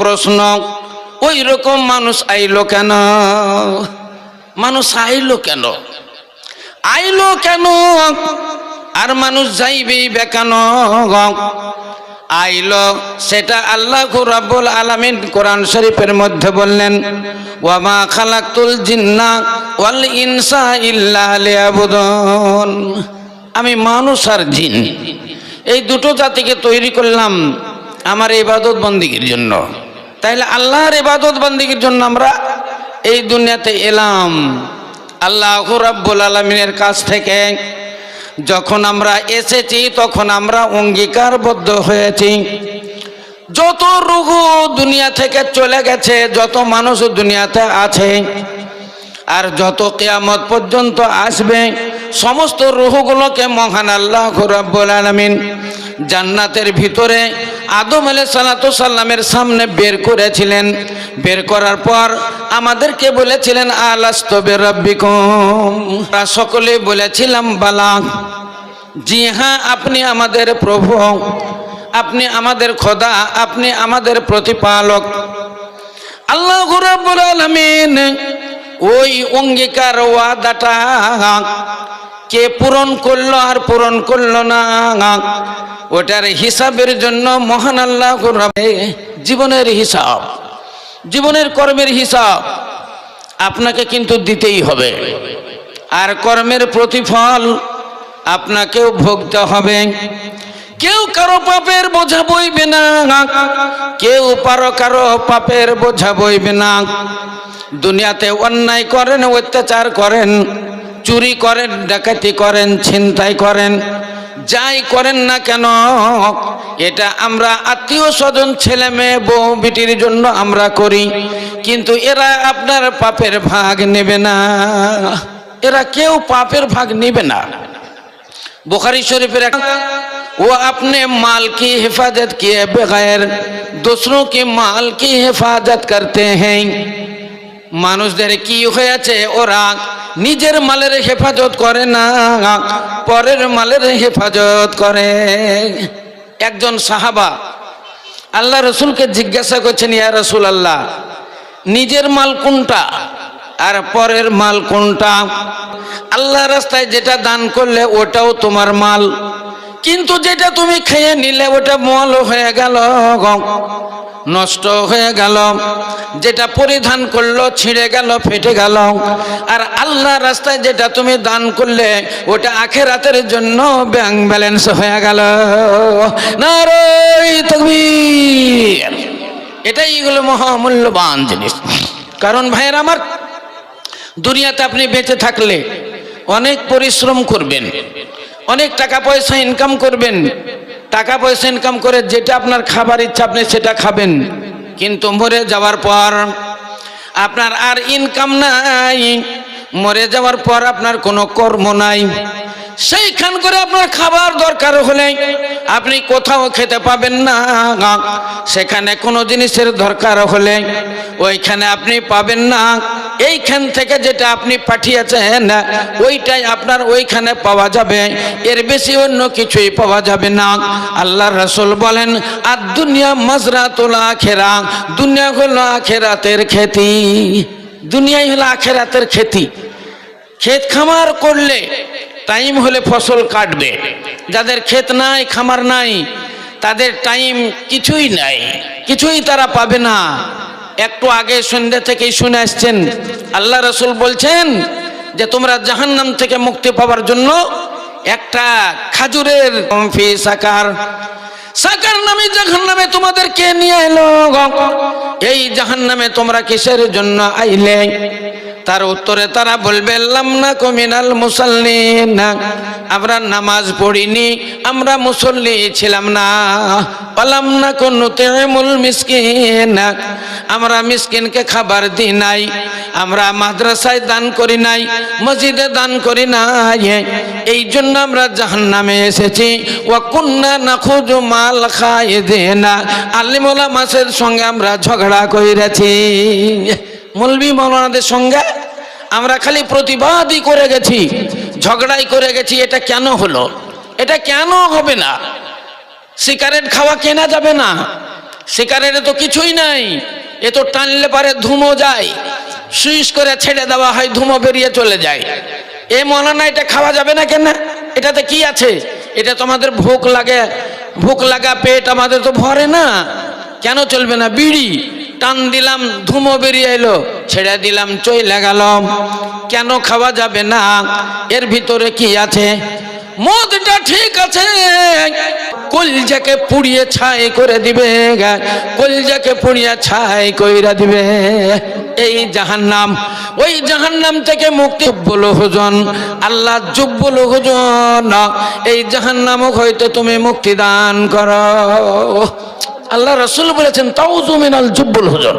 প্রশ্ন ওই রকম মানুষ আইলো কেন? মানুষ আইলো কেন? আইলো কেন? আর মানুষ যাইবে বেকান আইলো, সেটা আল্লাহ রাব্বুল আলামিন কোরআন শরীফের মধ্যে বললেন, ওয়ামা খালাকতুল জিন্না ওয়াল ইনসা ইল্লা লিয়াবুদুন। আমি মানুষ আর জিন, এই দুটো জাতিকে তৈরি করলাম আমার ইবাদত বন্দিগির জন্য। তাইলে আল্লাহর ইবাদত বন্দিগির জন্য আমরা এই দুনিয়াতে এলাম। আল্লাহ রাব্বুল আলমিনের কাছ থেকে যখন আমরা এসেছি, তখন আমরা অঙ্গীকারবদ্ধ হয়েছি। যত রুহু দুনিয়া থেকে চলে গেছে, যত মানুষ দুনিয়াতে আছে, আর যত কেয়ামত পর্যন্ত আসবে, সমস্ত রুহগুলোকে মহান আল্লাহ রাব্বুল আলামিন জান্নাতের ভিতরে আদম আলে সালাতু সাল্লামের সামনে বের করেছিলেন। বের করার পর আমাদেরকে বলেছিলেন আলাস্তবে রব্বিকুম সকলে বলেছিলাম, বালা, জি হ্যাঁ আপনি আমাদের প্রভু, আপনি আমাদের খোদা, আপনি আমাদের প্রতিপালক। আল্লাহ আলামিন ওই অঙ্গীকার ওয়াদাটা কে পূরণ করল আর পূরণ করল না? ওটার হিসাবের জন্য মহান আল্লাহ জীবনের হিসাব, জীবনের কর্মের হিসাব আপনাকে কিন্তু দিতেই হবে। আর কর্মের প্রতিফল আপনাকেও ভোগতে হবে। কেউ কারও পাপের বোঝা বইবে না, কেউ পারো কারও পাপের বোঝা বইবে না। দুনিয়াতে অন্যায় করেন, অত্যাচার করেন, চুরি করেন, ডাকাতি করেন, ছিনতাই করেন যাই করেন না কেন এটা আমরা আত্মীয় স্বজন ছেলে মেয়ে বউ বিটির জন্য আমরা করি কিন্তু এরা আপনার পাপের ভাগ নেবে না এরা কেউ পাপের ভাগ নেবে না बुखारी शरीफ वो अपने माल की हिफाजत किए बगैर दूसरों के माल की हिफाजत करते हैं মানুষদের কি হয়েছে ওরা নিজের মালের হেফাজত করে না, পরের মালের হেফাজত করে। একজন সাহাবা আল্লাহ রসুলকে জিজ্ঞাসা করছেন, ইয়া রসুল আল্লাহ নিজের মাল কোনটা আর পরের মাল কোনটা? আল্লাহ রাস্তায় যেটা দান করলে ওটাও তোমার মাল, কিন্তু যেটা তুমি খেয়ে নিলে ওটা মল হয়ে গেল। নষ্ট হয়ে গেল। যেটা পরিধান করল ছিঁড়ে গেল, ফেটে গেল। আর আল্লাহ রাস্তায় যেটা তুমি দান করলে, ওটা আখেরাতের জন্য ব্যাংক ব্যালেন্স হয়ে গেল। এটাই হলো মহামূল্যবান জিনিস। কারণ ভাইয়ের আমার, দুনিয়াতে আপনি বেঁচে থাকলে অনেক পরিশ্রম করবেন, অনেক টাকা পয়সা ইনকাম করবেন টাকা পয়সা ইনকাম করে যেটা আপনার খাবার ইচ্ছা আপনি সেটা খাবেন। কিন্তু মরে যাওয়ার পর আপনার আর ইনকাম নাই। মরে যাওয়ার পর আপনার কোনো কর্ম নাই। সেইখান করে আপনার খাবার দরকার হলে আপনি কোথাও খেতে পাবেন না। সেখানে কোনো জিনিসের দরকার হলে ওইখানে আপনি পাবেন না। এইখান থেকে যেটা আপনি পাঠিয়েছেন, ওইটাই আপনার ওইখানে পাওয়া যাবে। এর বেশি অন্য কিছুই পাওয়া যাবে না। আল্লাহ রসুল বলেন আর দুনিয়া মাজরা তোলা আখেরা দুনিয়া হলো আখেরাতের খেতি। দুনিয়াই হলো আখেরাতের খেতি। ক্ষেত খামার করলে টাইম হলে ফসল কাটবে। যাদের ক্ষেত নাই, খামার নাই, তাদের টাইম কিছুই নাই। কিছুই তারা পাবে না। একটু আগে সন্ধ্যা থেকেই শুনে আসছেন, আল্লাহ রসুল বলছেন যে তোমরা জাহান্নাম থেকে মুক্তি পাওয়ার জন্য একটা খাজুরের সাকার। সাকার নামে জাহান নামে তোমাদেরকে নিয়ে এলো এই জাহান নামে তোমরা কিসের জন্য আইলে? তার উত্তরে তারা বলবে না কমিনাল মুসল্লিন। আমরা নামাজ পড়িনি, আমরা মুসল্লি ছিলাম না। পালাম না কোন তেমুল মিসকিন। আমরা মিসকিনকে খাবার দিই নাই, আমরা মাদ্রাসায় দান করি নাই, মসজিদে দান করি নাই। এই জন্য আমরা জাহান নামে এসেছি। ও কন্যা না খুঁজ মাল খাই দে না আলিমুলা মাসের সঙ্গে আমরা ঝগড়া করেছি মলবি মৌলানাদের সঙ্গে আমরা খালি প্রতিবাদই করে গেছি, ঝগড়াই করে গেছি, এটা কেন হলো? এটা কেন হবে না? সিগারেট খাওয়া কেনা যাবে না? সিগারেটে তো কিছুই নাই। এ তো টানলে পারে ধুমো যায়। সুইচ করে ছেড়ে দেওয়া হয়, ধুমো বেরিয়ে চলে যায়। এ মলানা, এটা খাওয়া যাবে না কেন? এটাতে কি আছে? এটা তো আমাদের ভোক লাগে। ভোক লাগা পেট আমাদের তো ভরে না। কেন চলবে না? বিড়ি। টান দিলাম, ধুমো বেরিয়ে এলো, ছেড়ে দিলাম, চইলে গেল কেন খাওয়া যাবে না? এর ভিতরে কি আছে? মদটা ঠিক আছে। কলজাকে পুড়িয়ে ছাই করে দিবে, কলজাকে পুড়িয়ে ছাই কইরা দিবে। এই জাহান্নাম, ওই জাহান্নাম থেকে মুক্তি। বলো হুজন আল্লাহ জুব্বুল হুজন এই জাহান্নামক হয়তো তুমি মুক্তি দান করো। আল্লাহ রসুল বলেছেন তাও জুমিনাল জুব্বুল হুজন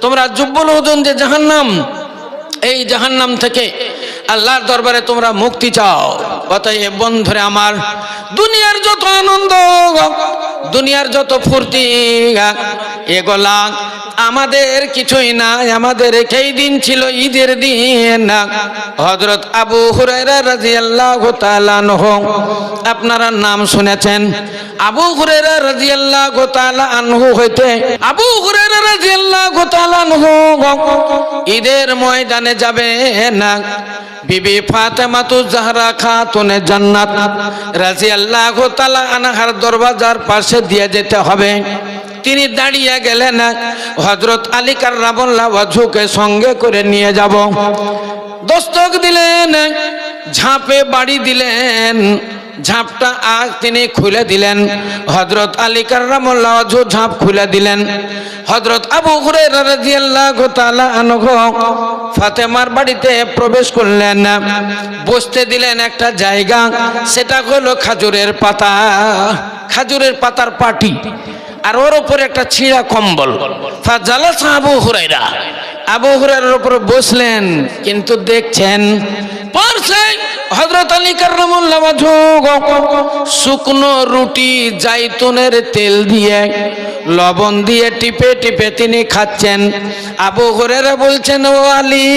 তোমরা জুব্বুল হুজন যে জাহান্নাম, এই জাহান্নাম থেকে আল্লাহর দরবারে তোমরা মুক্তি চাও। অতএব বন্ধুরে আমার, দুনিয়ার যত আনন্দ, দুনিয়ার যত ফুর্তি এগুলা আমাদের কিছুই না আমাদের সেই দিন ছিল ঈদের দিন। হজরত আবু হুরাইরা তাআলা আনহু, আপনারা নাম শুনেছেন। আবু হুরাইরা রাজিয়াল্লাহু তাআলা আনহু হইতে, আবু হুরাইরা রাজিয়াল্লাহু তাআলা আনহু ঈদের ময়দানে যাবে না বিবি ফাতেমাতু জাহরা খাতুনে জান্নাত। রাজি আল্লাহ তালা আনাহার দরবাজার পাশে দিয়ে যেতে হবে। তিনি দাঁড়িয়ে গেলেন হজরত আলী কার্রাবল্লাহ ওয়াজুকে সঙ্গে করে নিয়ে যাব। দস্তক দিলেন, ঝাঁপে বাড়ি দিলেন। ঝাঁপটা আগ তিনি খুলে দিলেন। হজরত আলী কার্রামুল্লাহ ঝাঁপ খুলে দিলেন। হজরত আবু ফাতেমার বাড়িতে প্রবেশ করলেন। বসতে দিলেন একটা জায়গা, সেটা হলো খাজুরের পাতা। খাজুরের পাতার পাটি, আর ওর উপরে একটা ছিঁড়া কম্বল। আবু হুরাইরা আবু হুরাইরার উপর বসলেন, কিন্তু দেখছেন পারছে হযরত আলী কাররামুল্লাহ ওয়াজহু শুকনো রুটি জাইতুনের তেল দিয়ে, লবণ দিয়ে টিপে টিপে তিনি খাচ্ছেন। আবু ঘরের বলছেন, ও আলী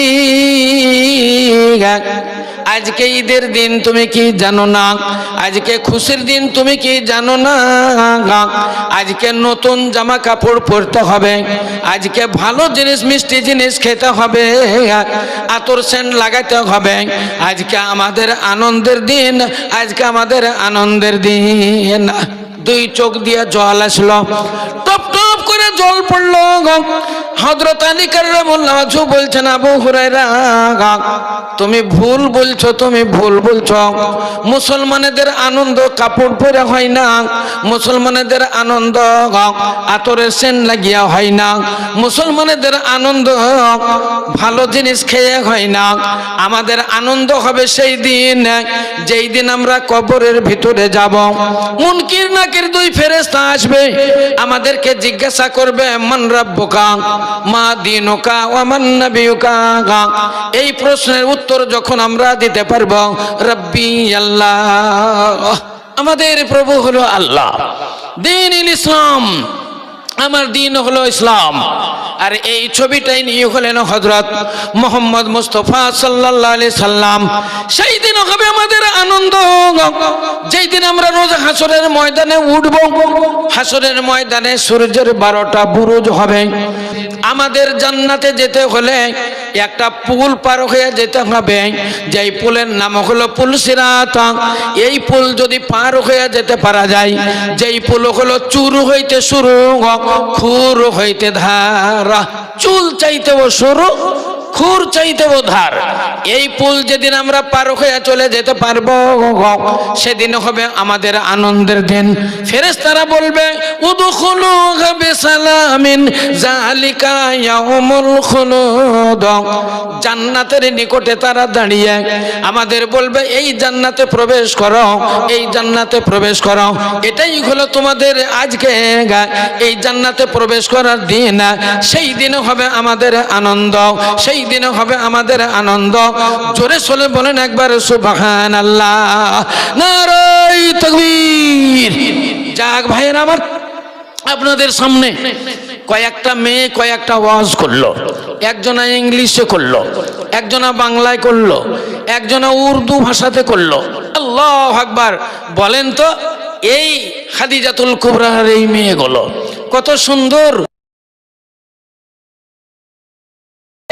আজকে ঈদের দিন তুমি কি জানো না? আজকে খুশির দিন তুমি কি জানো না? আজকে নতুন জামা কাপড় পরতে হবে। আজকে ভালো জিনিস, মিষ্টি জিনিস খেতে হবে। আতর সেন্ট লাগাতে হবে। আজকে আমাদের আনন্দের দিন, আজকে আমাদের আনন্দের দিন। দুই চোখ দিয়ে জল আসলো। টপ টপ করে জল পড়ল হজরত আলী কার্লামুল্লাহ বলছেন, আবু হুরাইরা তুমি ভুল বলছো, তুমি ভুল বলছো। মুসলমানেদের আনন্দ কাপড় পরে হয় না, মুসলমানেদের আনন্দ আতরের সেন লাগিয়া হয় না, মুসলমানেদের আনন্দ ভালো জিনিস খেয়ে হয় না। আমাদের আনন্দ হবে সেই দিন, যেই দিন আমরা কবরের ভিতরে যাব। মুনকির নাকির দুই ফেরেস্তা আসবে, আমাদেরকে জিজ্ঞাসা করবে, মান রাব্বুকা? মা দিনুকা ওয়া মান নাবিয়ুকা? এই প্রশ্নের উত্তর যখন আমরা দিতে পারব, রব্বি আল্লাহ। আমাদের প্রভু হলো আল্লাহ। দিন ইসলাম, আমার দিন হলো ইসলাম। আর এই ছবিটাই নিয়ে হলেন হজরত মোহাম্মদ মুস্তফা সাল্লাহ আলি সাল্লাম। সেই দিন হবে আমাদের আনন্দ। যেই দিন আমরা রোজ হাসরের ময়দানে উঠব, হাসরের ময়দানে সূর্যের বারোটা বুরুজ হবে। আমাদের জান্নাতে যেতে হলে একটা পুল পার হয়ে যেতে হবে। যেই পুলের নাম হলো পুল সিরাত। এই পুল যদি পার হয়ে যেতে পারা যায়, যেই পুল হলো চুরু হইতে শুরু খুর হইতে ধারা। চুল চাইতেও শুরু খুর চাইতেও ধার এই পুল যেদিন আমরা পার হয়ে চলে যেতে পারব, সেদিন হবে আমাদের আনন্দের দিন। বলবে জালিকা ইয়াউমুল খুলুদ। জান্নাতের নিকটে তারা দাঁড়িয়ে আমাদের বলবে, এই জান্নাতে প্রবেশ করো, এই জান্নাতে প্রবেশ করো। এটাই হলো তোমাদের আজকে এই জান্নাতে প্রবেশ করার দিন। সেই দিন হবে আমাদের আনন্দ, সেই দিন হবে আমাদের আনন্দ। জোরে চলে বলেন একবার সুবাহান আল্লাহ যাক ভাইয়ের আমার, আপনাদের সামনে কয়েকটা মেয়ে কয়েকটা ওয়াজ করল। একজনা ইংলিশে করল, একজনা বাংলায় করল, একজনা উর্দু ভাষাতে করল। আল্লাহ আকবার। বলেন তো, এই খাদিজাতুল কুবরার এই মেয়েগুলো কত সুন্দর।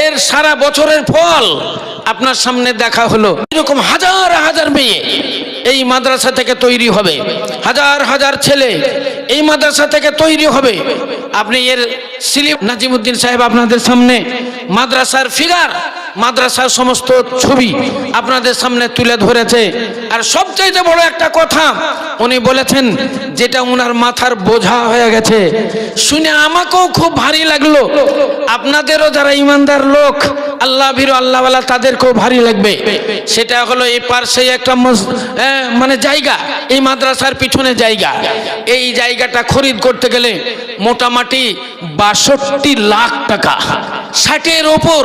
এর সারা বছরের ফল আপনার সামনে দেখা হলো। এরকম হাজার হাজার মেয়ে এই মাদ্রাসা থেকে তৈরি হবে। হাজার হাজার ছেলে এই মাদ্রাসা থেকে তৈরি হবে। আপনি এর সিলিপ নাজিমুদ্দিন সাহেব আপনাদের সামনে মাদ্রাসার ফিগার, মাদ্রাসার সমস্ত ছবি আপনাদের সামনে তুলে ধরেছে। আর সবচাইতে বড় একটা কথা উনি বলেছেন, যেটা উনার মাথার বোঝা হয়ে গেছে। শুনে আমাকেও খুব ভারী লাগল। আপনাদেরও যারা ইমানদার লোক, আল্লাহ ভীর আল্লাহওয়ালা তাদেরকেও ভারী লাগবে। সেটা হলো এই পার্শ্বে একটা মানে জায়গা, এই মাদ্রাসার পিছনে জায়গা। এই জায়গাটা খরিদ করতে গেলে মোটামুটি বাষট্টি লাখ টাকা। ষাটের ওপর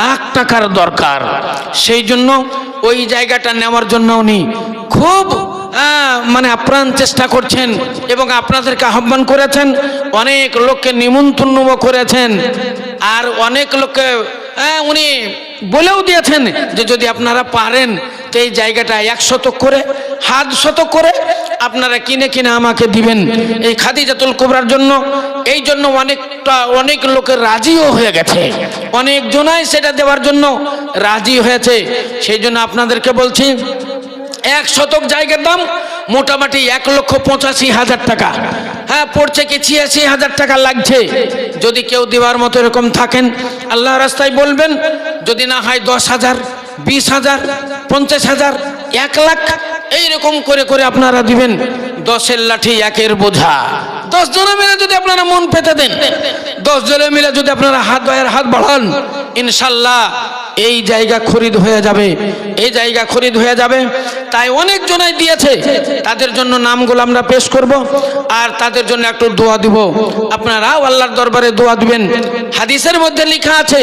লাখ টাকার দরকার। সেই জন্য ওই জায়গাটা নেওয়ার জন্য উনি খুব মানে আপ্রাণ চেষ্টা করছেন এবং আপনাদেরকে আহ্বান করেছেন, অনেক লোককে নিমন্ত্রণ করেছেন আর অনেক লোককে উনি বলেও দিয়েছেন যে যদি আপনারা পারেন তো এই জায়গাটা এক শতক করে, হাত শতক করে আপনারা কিনে কিনে আমাকে দিবেন এই খাদিজাতুল কুবরার জন্য। এই জন্য অনেকটা, অনেক লোকের রাজিও হয়ে গেছে। অনেক জনাই সেটা দেওয়ার জন্য রাজি হয়েছে। সেই জন্য আপনাদেরকে বলছি, এক শতক জায়গার দাম মোটামুটি এক লক্ষ পঁচাশি হাজার টাকা। হ্যাঁ পড়ছে কি ছিয়াশি হাজার টাকা লাগছে। যদি কেউ দেওয়ার মতো এরকম থাকেন, আল্লাহ রাস্তায় বলবেন, যদি না হয় দশ হাজার, বিশ হাজার, পঞ্চাশ হাজার, এক লাখ এইরকম করে করে আপনারা দিবেন দশের লাঠি একের বোঝা। দশ জনে মিলে যদি আপনারা মন পেতে দেন দশ জনে মিলে যদি আপনারা হাত বায়ের হাত বাড়ান, ইনশাল্লাহ এই জায়গা খরিদ হয়ে যাবে। এই জায়গা খরিদ হয়ে যাবে। তাই অনেক জনাই দিয়েছে, তাদের জন্য নামগুলো আমরা পেশ করব। আর তাদের জন্য একটু দোয়া দিব। আপনারাও আল্লাহর দরবারে দোয়া দিবেন। হাদিসের মধ্যে লেখা আছে,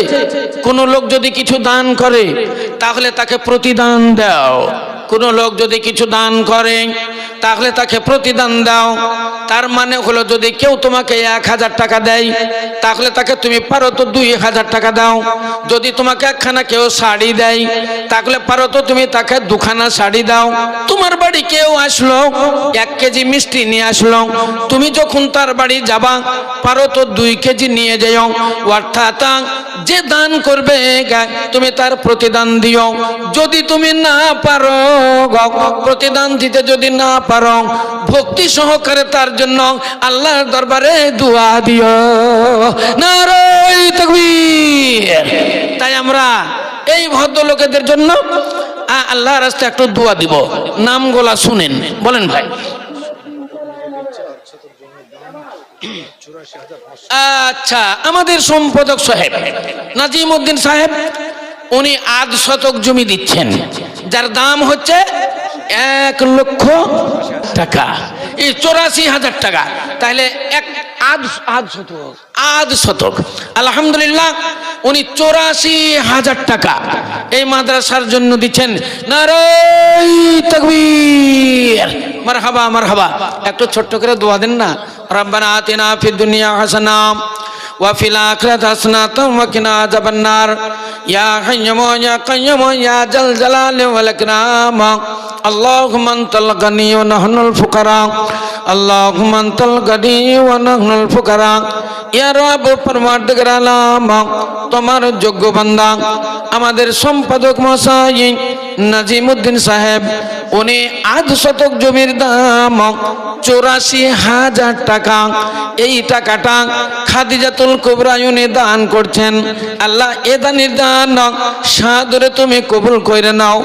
কোনো লোক যদি কিছু দান করে, তাহলে তাকে প্রতিদান দাও। কোনো লোক যদি কিছু দান করে তাহলে তাকে প্রতিদান দাও। তার মানে হলো যদি কেউ তোমাকে এক হাজার টাকা দেয়, তাহলে তাকে তুমি পারো তো দুই হাজার টাকা দাও। যদি তোমাকে একখানা কেউ শাড়ি দেয়, তাহলে পারো তো তুমি তাকে দুখানা শাড়ি দাও। তোমার বাড়ি কেউ আসলো, এক কেজি মিষ্টি নিয়ে আসলো। তুমি যখন তার বাড়ি যাবা, পারো তো দুই কেজি নিয়ে যাও অর্থাৎ যে দান করবে, তুমি তার প্রতিদান দিও। যদি তুমি না পারো প্রতিদান দিতে যদি না পারো ভক্তি সহকারে তার জন্য আল্লাহর দরবারে দোয়া দিও। নারাই তাকবীর। তাই আমরা এই ভদ্রলোকেদের জন্য আল্লাহর রাস্তায় একটু দোয়া দিব। নামগুলা শুনেন। বলেন ভাই। আচ্ছা আমাদের সম্পাদক সাহেব নাজিম উদ্দিন সাহেব, উনি আধ শতক জমি দিচ্ছেন, যার দাম হচ্ছে এক লক্ষ টাকা। এই চৌরাশি হাজার টাকা। তাহলে এক আধ আধ শতক আধ শতক। আলহামদুলিল্লাহ, উনি চৌরাশি হাজার টাকা এই মাদ্রাসার জন্য দিচ্ছেন। তকবীর। মারহাবা মারহাবা। একটু ছোট্ট করে দোয়া দেন না? রব্বানা আতিনা ফিদ দুনিয়া হাসানা। وفي الآخرة حسنة وقنا عذاب النار يا حيم يا قيوم يا ذا الجلال والإكرام اللهم أنت الغني ونحن الفقراء اللهم أنت الغني ونحن الفقراء ইয়া রব পরমার্থকের আলাম তোমার যোগ্য বান্দা আমাদের সম্পাদক মশাই নাজিমুদ্দিন সাহেব, উনি আধ শতক জমির দাম চৌরাশি হাজার টাকা। এই টাকাটা খাদিজাতুল কুবরায়ুনে দান করছেন। আল্লাহ এ দানির দান সাদরে তুমি কবুল করে নাও।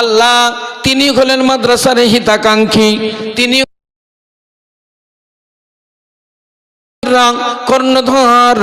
আল্লাহ, তিনি হলেন মাদ্রাসার হিতাকাঙ্ক্ষী। তিনি কর্ণধর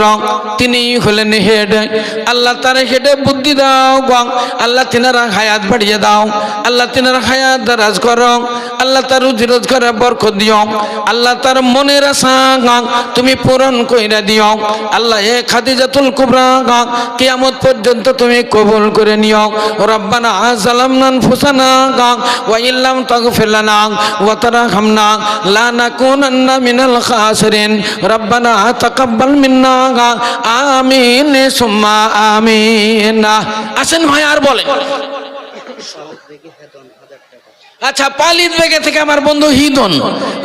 তুমি পূরণ কইরা দিও আল্লাহ এ খাদিজাতুল কুবরা, গং, কিয়ামত পর্যন্ত তুমি কবুল করে নিও রব্বানা জালামনা আনফুসানা, গং, ওয়া ইল্লাম তাগফির লানা, ওয়া তারহামনা, লা নাকুনান্না মিনাল খাসিরিন। রব্বানা তাকাব্বাল মিন্না আমিন, সুম্মা আমিন। আসেন ভাই, আর বলে আচ্ছা পালিত বেগে থেকে আমার বন্ধু হিদন,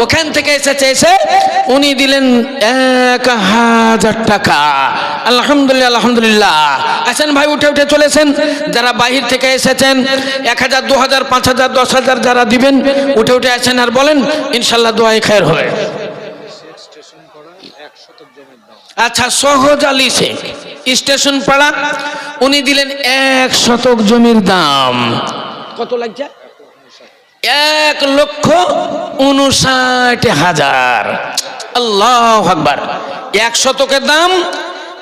ওখান থেকে এসেছে, এসে উনি দিলেন এক হাজার টাকা। আলহামদুলিল্লাহ আলহামদুলিল্লাহ। আসেন ভাই, উঠে উঠে চলেছেন। যারা বাহির থেকে এসেছেন, এক হাজার, দু হাজার, পাঁচ হাজার, দশ হাজার যারা দিবেন, উঠে উঠে আসেন আর বলেন, ইনশাল্লাহ দোয়াই খায়ের হবে। আচ্ছা সহজ আলী শেখ, স্টেশন পাড়া, উনি দিলেন এক শতক জমির দাম। কত লাগছে? এক লক্ষ উনষাট হাজার। আল্লাহ আকবার। এক শতকের দাম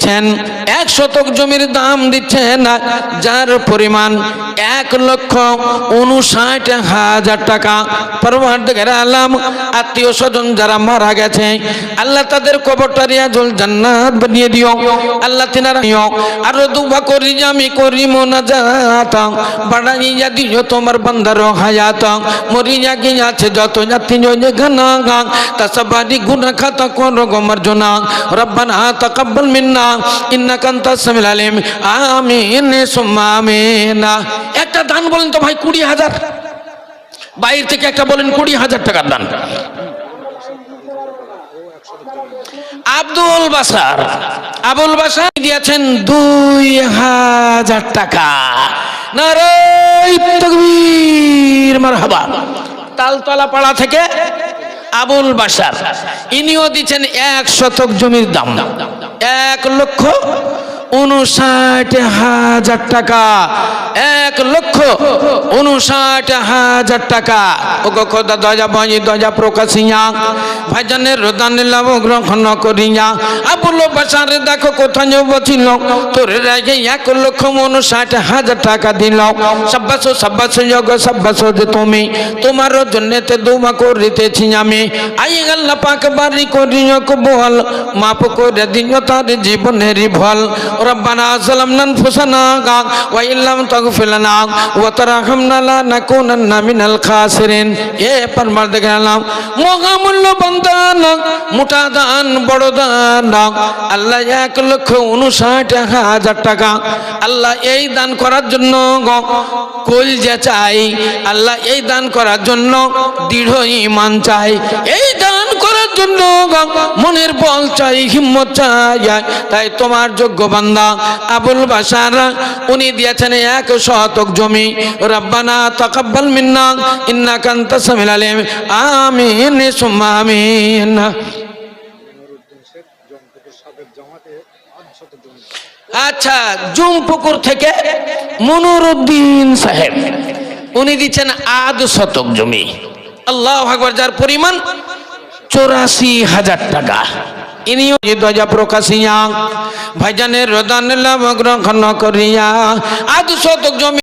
দিচ্ছেন, এক শতক জমির দাম দিচ্ছেন যার পরিমাণ এক লক্ষ উনষাট হাজার টাকা। পরবার আলাম, আত্মীয় স্বজন যারা মারা গেছে, আল্লাহ তাদের কবরটা রিয়াজুল জান্নাত বানিয়ে দিও। আল্লাহ তিনারা আরও দুবা করি আমি, করি মোনাজাত। বাড়াইয়া দিও তোমার বান্দার হায়াত। মরিয়া গিয়াছে যত জাতি ঘনা গাং তা সবারি গুনা খাতা কোন রকমের জনা রব্বানা তাকাব্বাল মিন্না। ইন্নাকা আনতাস সামিল আলিম। আমিন, সুম্মা আমিন। একটা দান বলেন তো ভাই, কুড়ি হাজার। বাইরে থেকে একটা বলেন, কুড়ি হাজার টাকার দান। আব্দুল বাসার আবুল বাসার দিয়েছেন দুই হাজার টাকা। তকবীর, মারহাবা। তালতলা পাড়া থেকে আবুল বাসার ইনিও দিচ্ছেন এক শতক জমির দাম দাম। এক লক্ষ উনষাট হাজার টাকা। এক লক্ষ উনষাট হাজার টাকা। ওগো খোদা দজা বাজি দজা প্রকাশিয়া। ভাইজানের রোদানের লাভ গ্রহণ করিয়া। আবুল বাসারে দেখো কোথায় বছিল তোর রাগে এক লক্ষ উনষাট হাজার টাকা দিল। সাব্বাস সাব্বাস, যোগ, সাব্বাস তুমি। তোমার জন্য তে দুমা করিতেছি আমি। আই আল্লাহ পাক বাড়ি করিও কবল। মাপ করে দিও তার জীবনেরই ভল। যালামনা আনফুসানা ওয়া ইল্লাম তাগফির লানা ওয়া তারহামনা লানাকুনান্না মিনাল খাসিরিন। এ পরমার্দিগার মহামূল্য বান্দান মোটা দান বড় দান আল্লাহ এক লক্ষ উনষাট হাজার টাকা। আল্লাহ এই দান করার জন্য কল যে চাই, আল্লাহ এই দান করার জন্য দৃঢ় ইমান চাই। এই দান জন্য মনের বল চাই, হিম্মত চাই তাই তোমার যোগ্য বান্দা আবুল বাসার উনি দিয়েছেন এক শতক জমি। রব্বানা তাকাব্বাল মিন্না, ইন্নাকা আনতাস সামিল আলিম। আমিন, সুম্মা আমিন। আচ্ছা জুমপুকুর থেকে মনুরুদ্দিন সাহেব, উনি দিচ্ছেন আধ শতক জমি। আল্লাহ আকবার, যার পরিমাণ চৌরাশি হাজার টাকা। ইনিও দজা প্রকাশিয়া ভাইজানের রদান লাভ গ্রহণ করিয়া আদ শতক জমি